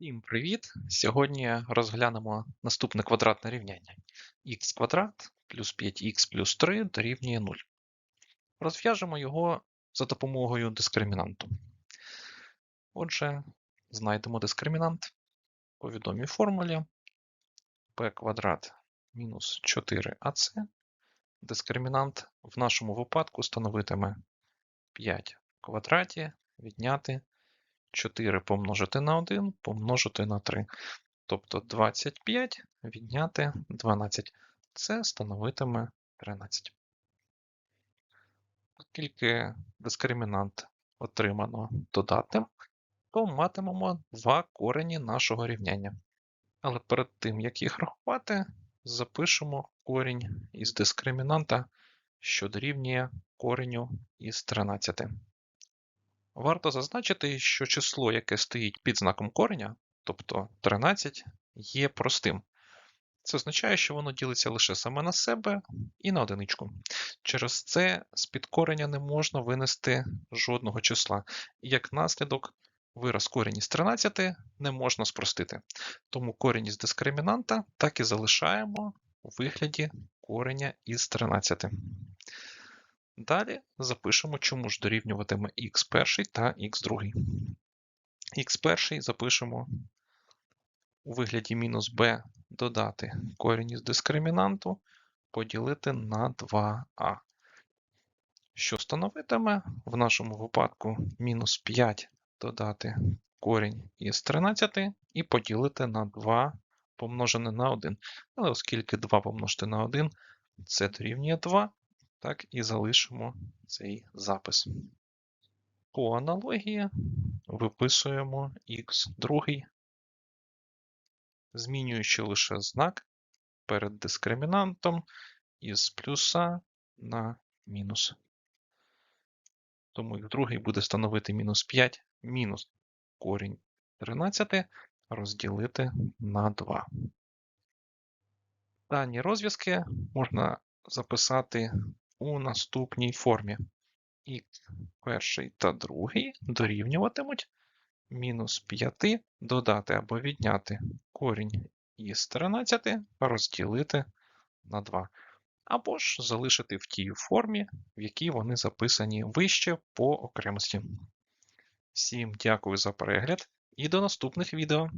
Всім привіт! Сьогодні розглянемо наступне квадратне рівняння. х квадрат плюс 5х плюс 3 дорівнює 0. Розв'яжемо його за допомогою дискримінанту. Отже, знайдемо дискримінант по відомій формулі b квадрат мінус 4ac. Дискримінант в нашому випадку становитиме 5 в квадраті відняти 4 помножити на 1 помножити на 3. Тобто 25 відняти 12. Це становитиме 13. Оскільки дискримінант отримано додатим, то матимемо два корені нашого рівняння. Але перед тим, як їх рахувати, запишемо корінь із дискримінанта, що дорівнює кореню із 13. Варто зазначити, що число, яке стоїть під знаком кореня, тобто 13, є простим. Це означає, що воно ділиться лише саме на себе і на одиничку. Через це з під кореня не можна винести жодного числа. І як наслідок, вираз корінь із 13 не можна спростити. Тому корінь із дискримінанта так і залишаємо у вигляді кореня із 13. Далі запишемо, чому ж дорівнюватиме x1 та x2. x1 запишемо у вигляді мінус b додати корінь із дискримінанту поділити на 2а. Що становитиме в нашому випадку мінус 5 додати корінь із 13 і поділити на 2 помножене на 1. Але оскільки 2 помножити на 1 це дорівнює 2, так і залишимо цей запис. По аналогії виписуємо x2, змінюючи лише знак перед дискримінантом із плюса на мінус. Тому x2 буде становити мінус 5 мінус корінь 13 розділити на 2. Дані розв'язки можна записати у наступній формі. Х перший та другий дорівнюватимуть мінус 5 додати або відняти корінь із 13 розділити на 2. Або ж залишити в тій формі, в якій вони записані вище по окремості. Всім дякую за перегляд і до наступних відео.